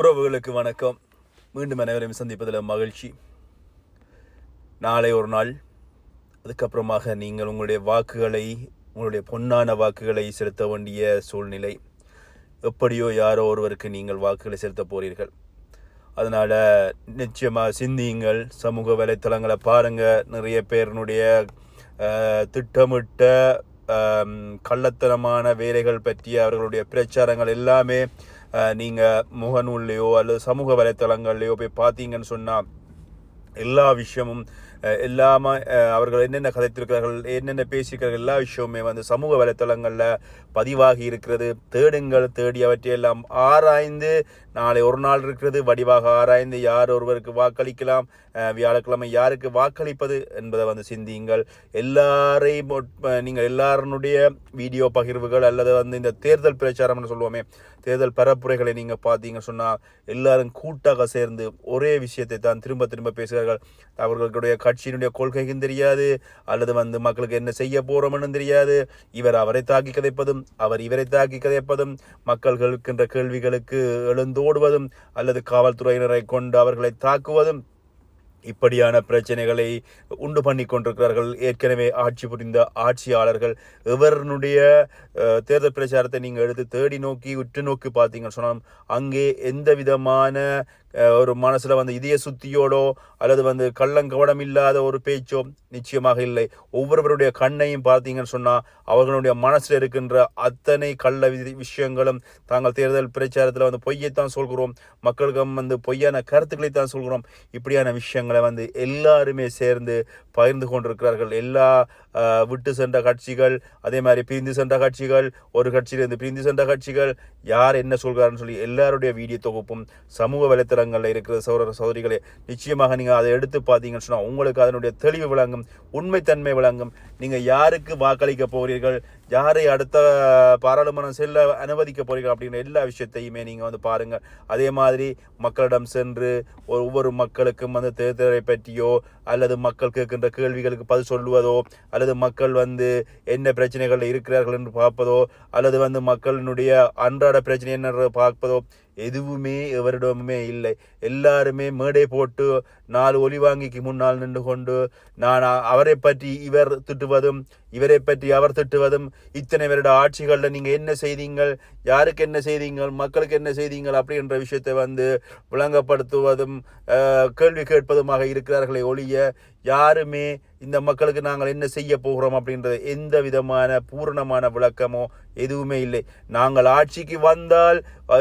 உறவுகளுக்கு வணக்கம். மீண்டும் அனைவரையும் சந்திப்பதில் மகிழ்ச்சி. நாளை ஒரு நாள் அதுக்கப்புறமாக நீங்கள் உங்களுடைய வாக்குகளை உங்களுடைய பொன்னான வாக்குகளை செலுத்த வேண்டிய சூழ்நிலை. எப்படியோ யாரோ ஒருவருக்கு நீங்கள் வாக்குகளை செலுத்த போகிறீர்கள் அதனால் நிச்சயமாக சிந்தியுங்கள் சமூக வலைத்தளங்களை பாருங்கள் நிறைய பேருனுடைய திட்டமிட்ட கள்ளத்தனமான வேலைகள் பற்றிய அவர்களுடைய பிரச்சாரங்கள் எல்லாமே நீங்கள் முகநூல்லையோ அல்லது சமூக வலைத்தளங்கள்லையோ போய் பார்த்தீங்கன்னு சொன்னால் எல்லா விஷயமும் அஹ், எல்லாமே அவர்கள் என்னென்ன கதைத்திருக்கிறார்கள் என்னென்ன பேசியிருக்கிறார்கள் எல்லா விஷயமுமே வந்து சமூக வலைத்தளங்களில் பதிவாகி இருக்கிறது. தேடுங்கள் தேடி அவற்றையெல்லாம் ஆராய்ந்து நாளை ஒரு நாள் இருக்கிறது. வடிவாக ஆராய்ந்து யார் ஒருவருக்கு வாக்களிக்கலாம்? வியாழக்கிழமை யாருக்கு வாக்களிப்பது என்பதை வந்து சிந்தியுங்கள். எல்லாரையும் நீங்கள் எல்லாருடைய வீடியோ பகிர்வுகள் அல்லது வந்து இந்த தேர்தல் பிரச்சாரம்னு சொல்லுவோமே தேர்தல் பரப்புரைகளை நீங்கள் பார்த்தீங்க சொன்னால் எல்லாரும் கூட்டாக சேர்ந்து ஒரே விஷயத்தை தான் திரும்ப திரும்ப பேசுகிறார்கள். அவர்களுடைய கட்சியினுடைய கொள்கைக்கும் தெரியாது. அல்லது வந்து மக்களுக்கு என்ன செய்ய போகிறோம்னு தெரியாது. இவர் அவரை தாக்கி கதைப்பதும் அவர் இவரை தாக்கி கதைப்பதும் மக்கள் கேட்கின்ற கேள்விகளுக்கு எழுந்தோடுவதும் அல்லது காவல்துறையினரை கொண்டு அவர்களை தாக்குவதும் இப்படியான பிரச்சனைகளை உண்டு பண்ணி கொண்டிருக்கிறார்கள். ஏற்கனவே ஆட்சி புரிந்த ஆட்சியாளர்கள் இவருடைய தேர்தல் பிரச்சாரத்தை நீங்கள் எடுத்து தேடி நோக்கி உற்று நோக்கி பார்த்தீங்கன்னு சொன்னால் அங்கே எந்த விதமான ஒரு மனசில் வந்து இதய சுத்தியோடோ அல்லது வந்து கள்ளங்கவடம் இல்லாத ஒரு பேச்சோ நிச்சயமாக இல்லை. ஒவ்வொருவருடைய கண்ணையும் பார்த்தீங்கன்னு சொன்னால் அவர்களுடைய மனசில் இருக்கின்ற அத்தனை கள்ள விஷயங்களும் தாங்கள் தேர்தல் பிரச்சாரத்தில் வந்து பொய்யைத்தான் சொல்கிறோம். மக்களுக்கு வந்து பொய்யான கருத்துக்களை தான் சொல்கிறோம். இப்படியான விஷயங்களை வந்து எல்லாருமே சேர்ந்து பகிர்ந்து கொண்டிருக்கிறார்கள். எல்லா விட்டு சென்ற கட்சிகள் அதே மாதிரி பிரிந்து சென்ற கட்சிகள் ஒரு கட்சியிலிருந்து பிரிந்து சென்ற கட்சிகள் யார் என்ன சொல்கிறாருன்னு சொல்லி எல்லாருடைய வீடியோ தொகுப்பும் சமூக வலைத்தளங்களில் இருக்கிற சௌர சௌதரிகளே நிச்சயமாக நீங்கள் அதை எடுத்து பார்த்தீங்கன்னு சொன்னால் உங்களுக்கு அதனுடைய தெளிவு விளங்கும் உண்மைத்தன்மை விளங்கும். நீங்கள் யாருக்கு வாக்களிக்க போகிறீர்கள் யாரை அடுத்த பாராளுமன்றம் செல்ல அனுமதிக்க போறீர்கள் அப்படிங்கிற எல்லா விஷயத்தையுமே நீங்கள் வந்து பாருங்கள். அதே மாதிரி மக்களிடம் சென்று ஒவ்வொரு மக்களுக்கும் வந்து தேர்தலை பற்றியோ அல்லது மக்கள் கேட்கின்ற கேள்விகளுக்கு பதில் சொல்லுவதோ அல்லது மக்கள் வந்து என்ன பிரச்சனைகளில் இருக்கிறார்கள் என்று பார்ப்பதோ அல்லது வந்து மக்களினுடைய அன்றாட பிரச்சனை என்ன பார்ப்பதோ எதுவுமே எவரிடமுமே இல்லை. எல்லாருமே மேடை போட்டு நாலு ஒலிவாங்கிக்கு முன்னால் நின்று கொண்டு நான் அவரை பற்றி இவர் திட்டுவதும் இவரை பற்றி அவர் திட்டுவதும் இத்தனை வருட ஆட்சிகளில் நீங்கள் என்ன செய்தீங்கள்? யாருக்கு என்ன செய்தீங்கள்? மக்களுக்கு என்ன செய்தீங்கள்? அப்படின்ற விஷயத்தை வந்து விளங்கப்படுத்துவதும் கேள்வி கேட்பதுமாக இருக்கிறார்களே ஒழிய யாருமே இந்த மக்களுக்கு நாங்கள் என்ன செய்ய போகிறோம் அப்படின்றது எந்த விதமான பூரணமான விளக்கமோ எதுவுமே இல்லை. நாங்கள் ஆட்சிக்கு வந்தால்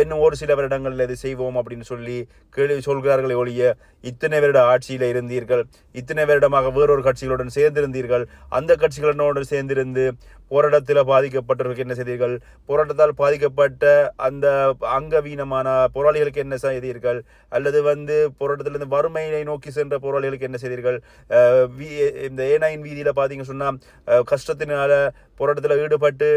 இன்னும் ஒரு சில வருடங்களில் இது செய்வோம் அப்படின்னு சொல்லி கேள்வி சொல்கிறார்களே ஒழிய இத்தனை வருட ஆட்சியில் இருந்தீர்கள் இத்தனை வருடமாக வேறொரு கட்சிகளுடன் சேர்ந்திருந்தீர்கள் அந்த கட்சிகளுடன் சேர்ந்திருந்து போராட்டத்தில் பாதிக்கப்பட்டவர்களுக்கு என்ன செய்தீர்கள்? போராட்டத்தால் பாதிக்கப்பட்ட அந்த அங்கவீனமான போராளிகளுக்கு என்ன செய்தீர்கள்? அல்லது வந்து போராட்டத்திலிருந்து வறுமையை நோக்கி சென்ற போராளிகளுக்கு என்ன செய்தீர்கள்? வீ- இந்த ஏனாயின் வீதியில் பார்த்தீங்கன்னு சொன்னால் கஷ்டத்தினால போராட்டத்தில் ஈடுபட்டு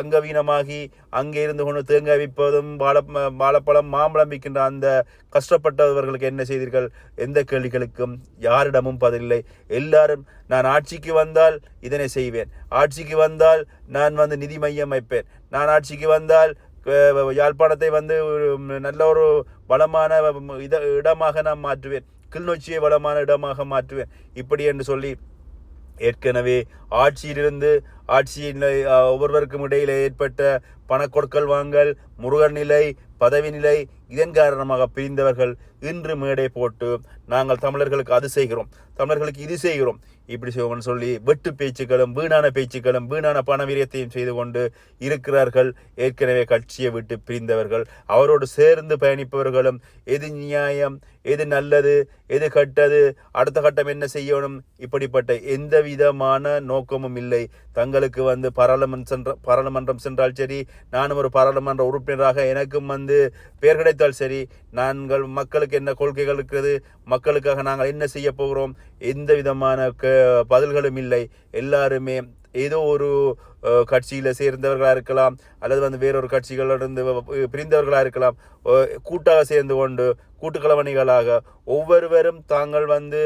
அங்கவீனமாகி அங்கே இருந்து கொண்டு தேங்காய் விற்பதும் வாழ வாழைப்பழம் மாம்பழம் விற்கின்ற அந்த கஷ்டப்பட்டவர்களுக்கு என்ன செய்தீர்கள்? எந்த கேள்விகளுக்கும் யாரிடமும் பதிலில்லை எல்லாரும் நான் ஆட்சிக்கு வந்தால் இதனை செய்வேன். ஆட்சிக்கு வந்தால் நான் வந்து நிதி மையம் வைப்பேன் நான் ஆட்சிக்கு வந்தால் யாழ்ப்பாணத்தை வந்து நல்ல ஒரு வளமான இத இடமாக நான் மாற்றுவேன். கிளிநொச்சியை வளமான இடமாக மாற்றுவேன். இப்படி என்று சொல்லி ஏற்கனவே ஆட்சியிலிருந்து ஆட்சியின் ஒவ்வொருவருக்கும் இடையில் ஏற்பட்ட பணக்கொடுக்கல் வாங்கல் முருகன் நிலை பதவி நிலை இதன் காரணமாக பிரிந்தவர்கள் இன்று மேடை போட்டு நாங்கள் தமிழர்களுக்கு அது செய்கிறோம். தமிழர்களுக்கு இது செய்கிறோம். இப்படி செய்வோம்னு சொல்லி வெட்டு பேச்சுக்களும் வீணான பேச்சுக்களும் வீணான பணவீரியத்தையும் செய்து கொண்டு இருக்கிறார்கள். ஏற்கனவே கட்சியை விட்டு பிரிந்தவர்கள் அவரோடு சேர்ந்து பயணிப்பவர்களும் எது நியாயம் எது நல்லது எது கட்டது அடுத்த கட்டம் என்ன செய்யணும்? இப்படிப்பட்ட எந்த விதமான நோக்கமும் இல்லை. தங்களுக்கு வந்து பாராளுமன்றம் சென்ற பாராளுமன்றம் சென்றால் சரி நானும் ஒரு பாராளுமன்ற உறுப்பினராக எனக்கும் வந்து பெயர் கிடைத்தால் சரி நாங்கள் மக்களுக்கு என்ன கொள்கைகள் இருக்கிறது மக்களுக்காக நாங்கள் என்ன செய்ய போகிறோம் எந்த விதமான க பதில்களும் இல்லை. எல்லாருமே ஏதோ ஒரு கட்சியில் சேர்ந்தவர்களாக இருக்கலாம் அல்லது வந்து வேறொரு கட்சிகளிலிருந்து பிரிந்தவர்களாக இருக்கலாம் கூட்டாக சேர்ந்து கொண்டு கூட்டுக்கலவணிகளாக ஒவ்வொருவரும் தாங்கள் வந்து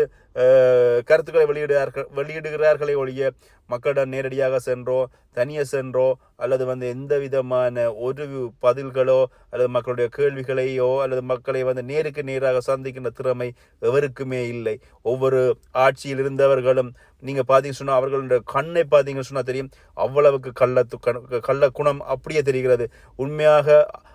கருத்துக்களை வெளியிடுகிறார்கள் வெளியிடுகிறார்களே ஒழிய மக்களிடம் நேரடியாக சென்றோ தனியே சென்றோ அல்லது வந்து எந்த விதமான ஒரு பதில்களோ அல்லது மக்களுடைய கேள்விகளையோ அல்லது மக்களை வந்து நேருக்கு நேராக சந்திக்கின்ற திறமை எவருக்குமே இல்லை. ஒவ்வொரு ஆட்சியில் இருந்தவர்களும் நீங்கள் பார்த்தீங்கன்னு சொன்னால் அவர்களுடைய கண்ணை பார்த்தீங்கன்னு சொன்னால் தெரியும் அவ்வளோ அளவுக்கு கள்ள கள்ள குணம் அப்படியே தெரிகிறது. உண்மையாக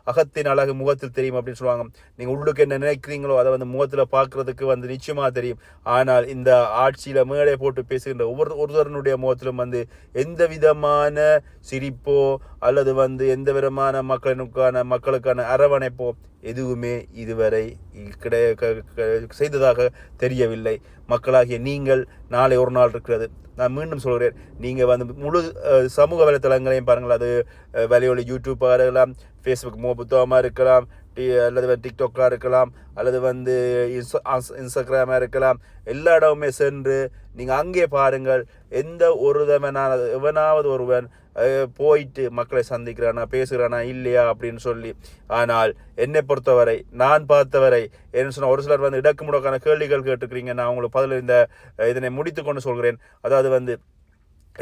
அகத்தின் அழகு முகத்தில் தெரியும் அப்படின்னு சொல்லுவாங்க. நீங்கள் உள்ளுக்கு என்ன நினைக்கிறீங்களோ அதை வந்து முகத்தில் பார்க்குறதுக்கு வந்து நிச்சயமாக தெரியும். ஆனால் இந்த ஆட்சியில் மேடை போட்டு பேசுகின்ற ஒவ்வொரு ஒருத்தருடைய முகத்திலும் வந்து எந்த விதமான சிரிப்போ அல்லது வந்து எந்த விதமான மக்களுக்கான மக்களுக்கான அரவணைப்போ எதுவுமே இதுவரை கிடை க- க- செய்ததாக தெரியவில்லை. மக்களாகிய நீங்கள் நாளை ஒரு நாள் இருக்கிறது. நான் மீண்டும் சொல்கிறேன். நீங்கள் வந்து முழு சமூக வலைத்தளங்களையும் பாருங்கள். அது வலையொலி யூடியூப் பாருங்களாம் ஃபேஸ்புக் மோ புத்தகமாக இருக்கலாம் டி அல்லது வந்து இருக்கலாம் அல்லது வந்து இன்ஸ்டா இன்ஸ்டாகிராமாக இருக்கலாம். எல்லா இடமுமே சென்று நீங்கள் அங்கே பாருங்கள். எந்த ஒரு தவனான எவனாவது ஒருவன் போயிட்டு மக்களை சந்திக்கிறானா பேசுகிறானா இல்லையா அப்படின்னு சொல்லி. ஆனால் என்னை பொறுத்தவரை நான் பார்த்தவரை என்ன சொன்னால் ஒரு சிலர் வந்து இடக்கு முடக்கான கேள்விகள் கேட்டுக்கிறீங்க நான் உங்களுக்கு பதில் இந்த இதனை முடித்து கொண்டு சொல்கிறேன். அதாவது வந்து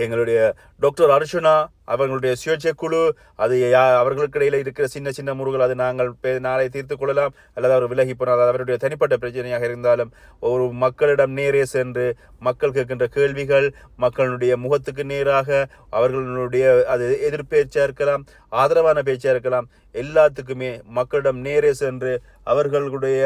எங்களுடைய டாக்டர் அர்ஜுனா அவர்களுடைய சுயேட்சை குழு அது யா அவர்களுக்கு இடையில இருக்கிற சின்ன சின்ன முருகல் அது நாங்கள் நாளை தீர்த்து கொள்ளலாம். அல்லது அவர் விலகி போனால் அவருடைய தனிப்பட்ட பிரச்சனையாக இருந்தாலும் ஒரு மக்களிடம் நேரே சென்று மக்கள் கேட்கின்ற கேள்விகள் மக்களுடைய முகத்துக்கு நேராக அவர்களுடைய அது எதிர்பேச்சாக இருக்கலாம் ஆதரவான பேச்சாக இருக்கலாம் எல்லாத்துக்குமே மக்களிடம் நேரே சென்று அவர்களுடைய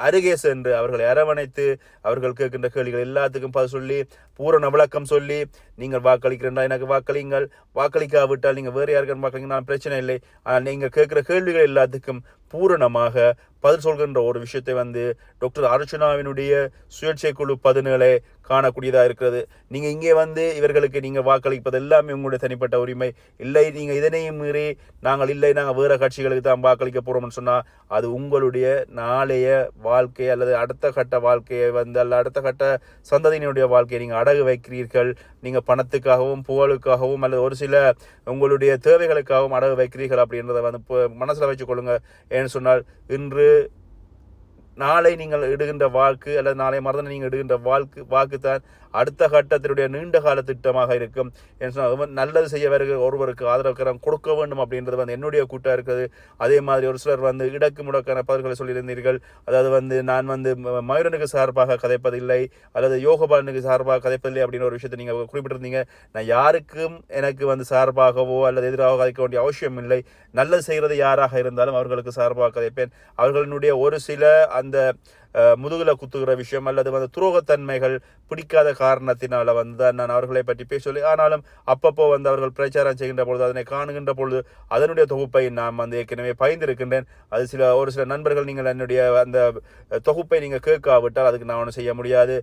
அருகே சென்று அவர்களை அரவணைத்து அவர்கள் கேட்கின்ற கேள்விகள் எல்லாத்துக்கும் பதில் சொல்லி பூரண விளக்கம் சொல்லி நீங்கள் வாக்களிக்கிறேன்டா எனக்கு வாக்களிங்கள் வாக்களிக்காவிட்டால் நீங்கள் வேறு யாருக்கான வாக்களிங்க நான் பிரச்சனை இல்லை. ஆனால் நீங்கள் கேட்குற கேள்விகள் எல்லாத்துக்கும் பூரணமாக பதில் சொல்கின்ற ஒரு விஷயத்தை வந்து டாக்டர் அர்ச்சனாவினுடைய சுயேட்சை குழு பதினேழை காணக்கூடியதாக இருக்கிறது. நீங்கள் இங்கே வந்து இவர்களுக்கு நீங்கள் வாக்களிப்பது எல்லாமே உங்களுடைய தனிப்பட்ட உரிமை. இல்லை நீங்கள் இதனையும் மீறி நாங்கள் இல்லை நாங்கள் வேறு கட்சிகளுக்கு தான் வாக்களிக்க போகிறோம்னு சொன்னால் அது உங்களுடைய நாளைய வாழ்க்கை அல்லது அடுத்த கட்ட வாழ்க்கையை வந்து அல்ல அடுத்த கட்ட சந்ததியினுடைய வாழ்க்கையை நீங்கள் அடகு வைக்கிறீர்கள். நீங்கள் பணத்துக்காகவும் புகழுக்காகவும் அல்லது ஒரு சில உங்களுடைய தேவைகளுக்காகவும் அடகு வைக்கிறீர்கள் அப்படின்றத வந்து மனசில் வச்சுக்கொள்ளுங்க ஏன்னு சொன்னால் இன்று நாளை நீங்கள் இடுகின்ற வாக்கு அல்லது நாளை மறந்து நீங்கள் இடுகின்ற வாழ்க்கு வாக்கு தான் அடுத்த கட்டத்தினுடைய நீண்ட கால திட்டமாக இருக்கும். சொன்னால் நல்லது செய்ய வருகிற ஒருவருக்கு ஆதரவுக்கரம் கொடுக்க வேண்டும் அப்படின்றது வந்து என்னுடைய கூட்டம் இருக்குது. அதே மாதிரி ஒரு சிலர் வந்து இடக்கு முடக்கான பதில்களை சொல்லியிருந்தீர்கள். அதாவது வந்து நான் வந்து மயூரனுக்கு சார்பாக கதைப்பதில்லை அல்லது யோகபாலனுக்கு சார்பாக கதைப்பதில்லை அப்படின்னு ஒரு விஷயத்தை நீங்கள் குறிப்பிட்டிருந்தீங்க. நான் யாருக்கும் எனக்கு வந்து சார்பாகவோ அல்லது எதிராக கதைக்க வேண்டிய அவசியம் இல்லை. நல்லது செய்கிறது யாராக இருந்தாலும் அவர்களுக்கு சார்பாக கதைப்பேன். அவர்களுடைய ஒரு சில அந்த முதுகில் குத்துகிற விஷயம் அல்லது வந்து துரோகத்தன்மைகள் பிடிக்காத காரணத்தினால் வந்து தான் நான் அவர்களை பற்றி பேசவில்லை ஆனாலும் அப்பப்போ வந்து அவர்கள் பிரச்சாரம் செய்கின்ற பொழுது அதனை காணுகின்ற பொழுது அதனுடைய தொகுப்பை நான் வந்து ஏற்கனவே பயந்திருக்கின்றேன் அது சில ஒரு சில நண்பர்கள் நீங்கள் என்னுடைய அந்த தொகுப்பை நீங்கள் கேட்காவிட்டால் அதுக்கு நான் ஒன்றும் செய்ய முடியாது.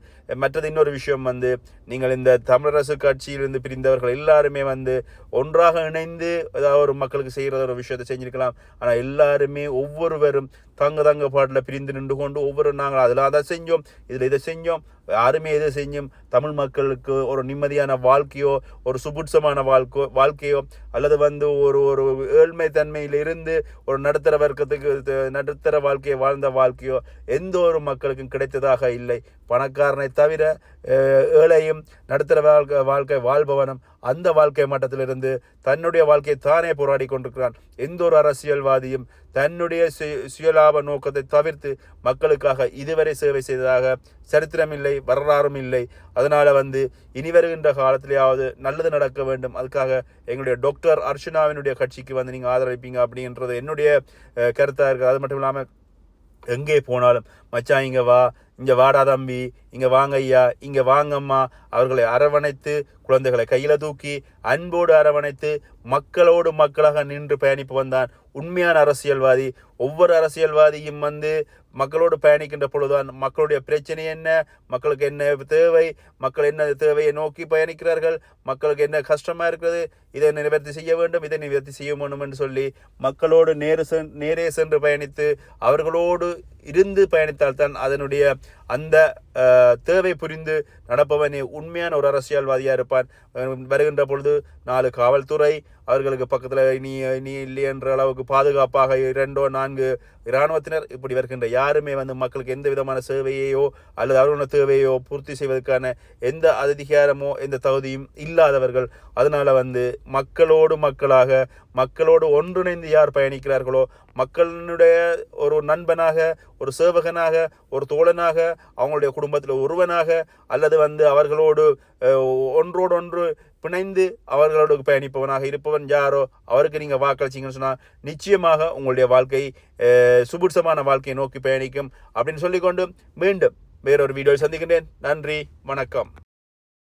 மற்றது இன்னொரு விஷயம் வந்து நீங்கள் இந்த தமிழரசு கட்சியிலிருந்து பிரிந்தவர்கள் எல்லாருமே வந்து ஒன்றாக இணைந்து ஏதாவது ஒரு மக்களுக்கு செய்கிற ஒரு விஷயத்தை செஞ்சிருக்கலாம். ஆனால் எல்லாருமே ஒவ்வொருவரும் தங்க தங்க பாட்டில் பிரிந்து நின்று கொண்டு ஒவ்வொரு நாங்கள் அதில் அதை செஞ்சோம் இதில் இதை செஞ்சோம் யாருமே எதை செஞ்சும் தமிழ் மக்களுக்கு ஒரு நிம்மதியான வாழ்க்கையோ ஒரு சுபுட்சமான வாழ்க்கோ வாழ்க்கையோ அல்லது வந்து ஒரு ஒரு ஏழ்மை தன்மையிலிருந்து ஒரு நடுத்தர வர்க்கத்துக்கு நடுத்தர வாழ்க்கையை வாழ்ந்த வாழ்க்கையோ எந்த ஒரு மக்களுக்கும் கிடைத்ததாக இல்லை. பணக்காரனை தவிர ஏழையும் நடுத்தர வாழ்க்கை வாழ்க்கை வாழ்பவனும் அந்த வாழ்க்கை மட்டத்திலிருந்து தன்னுடைய வாழ்க்கையை தானே போராடி கொண்டிருக்கிறான். எந்த ஒரு அரசியல்வாதியும் தன்னுடைய சுய- சுயலாப நோக்கத்தை தவிர்த்து மக்களுக்காக இதுவரை சேவை செய்ததாக சரித்திரம் இல்லை வரலாறும் இல்லை அதனால் வந்து இனி வருகின்ற காலத்திலேயாவது நல்லது நடக்க வேண்டும். அதுக்காக எங்களுடைய டாக்டர் அர்ச்சனாவினுடைய கட்சிக்கு வந்து நீங்கள் ஆதரவிப்பீங்க அப்படின்றது என்னுடைய கருத்தாக இருக்குது அது மட்டும் இல்லாமல் எங்கே போனாலும் மச்சான் இங்கே வா இங்கே வாடா தம்பி இங்கே வாங்க ஐயா இங்கே வாங்கம்மா அவர்களை அரவணைத்து குழந்தைகளை கையில் தூக்கி அன்போடு அரவணைத்து மக்களோடு மக்களாக நின்று பயணிப்பு வந்தான் உண்மையான அரசியல்வாதி. ஒவ்வொரு அரசியல்வாதியும் வந்து மக்களோடு பயணிக்கின்ற பொழுதுதான் மக்களுடைய பிரச்சனை என்ன மக்களுக்கு என்ன தேவை மக்கள் என்ன தேவையை நோக்கி பயணிக்கிறார்கள் மக்களுக்கு என்ன கஷ்டமாக இருக்கிறது இதை நிவர்த்தி செய்ய வேண்டும் இதை நிவர்த்தி செய்ய வேண்டும் என்று சொல்லி மக்களோடு நேரு சென் நேரே சென்று பயணித்து அவர்களோடு இருந்து பயணித்தால்தான் அதனுடைய அந்த தேவை புரிந்து நடப்பவனே உண்மையான ஒரு அரசியல்வாதியாக இருப்பான். வருகின்ற பொழுது நாலு காவல்துறை அவர்களுக்கு பக்கத்தில் நீ நீ இல்லை என்ற அளவுக்கு பாதுகாப்பாக இரண்டோ நான்கு இராணுவத்தினர் இப்படி வருகின்ற யாருமே வந்து மக்களுக்கு எந்த விதமான சேவையையோ அல்லது அவர்களோட தேவையோ பூர்த்தி செய்வதற்கான எந்த அதிகாரமோ எந்த தகுதியும் இல்லாதவர்கள். அதனால் வந்து மக்களோடு மக்களாக மக்களோடு ஒன்றிணைந்து யார் பயணிக்கிறார்களோ மக்களினுடைய ஒரு நண்பனாக ஒரு சேவகனாக ஒரு தோழனாக அவங்களுடைய குடும்பத்தில் ஒருவனாக அல்லது வந்து அவர்களோடு ஒன்றோடொன்று ஒன்றோடு ஒன்று பிணைந்து அவர்களோடு பயணிப்பவனாக இருப்பவன் யாரோ அவருக்கு நீங்கள் வாக்களிச்சிங்கன்னு சொன்னால் நிச்சயமாக உங்களுடைய வாழ்க்கை சுபுட்சமான வாழ்க்கையை நோக்கி பயணிக்கும் அப்படின்னு சொல்லிக்கொண்டு மீண்டும் வேறொரு வீடியோவில் சந்திக்கின்றேன். நன்றி வணக்கம்.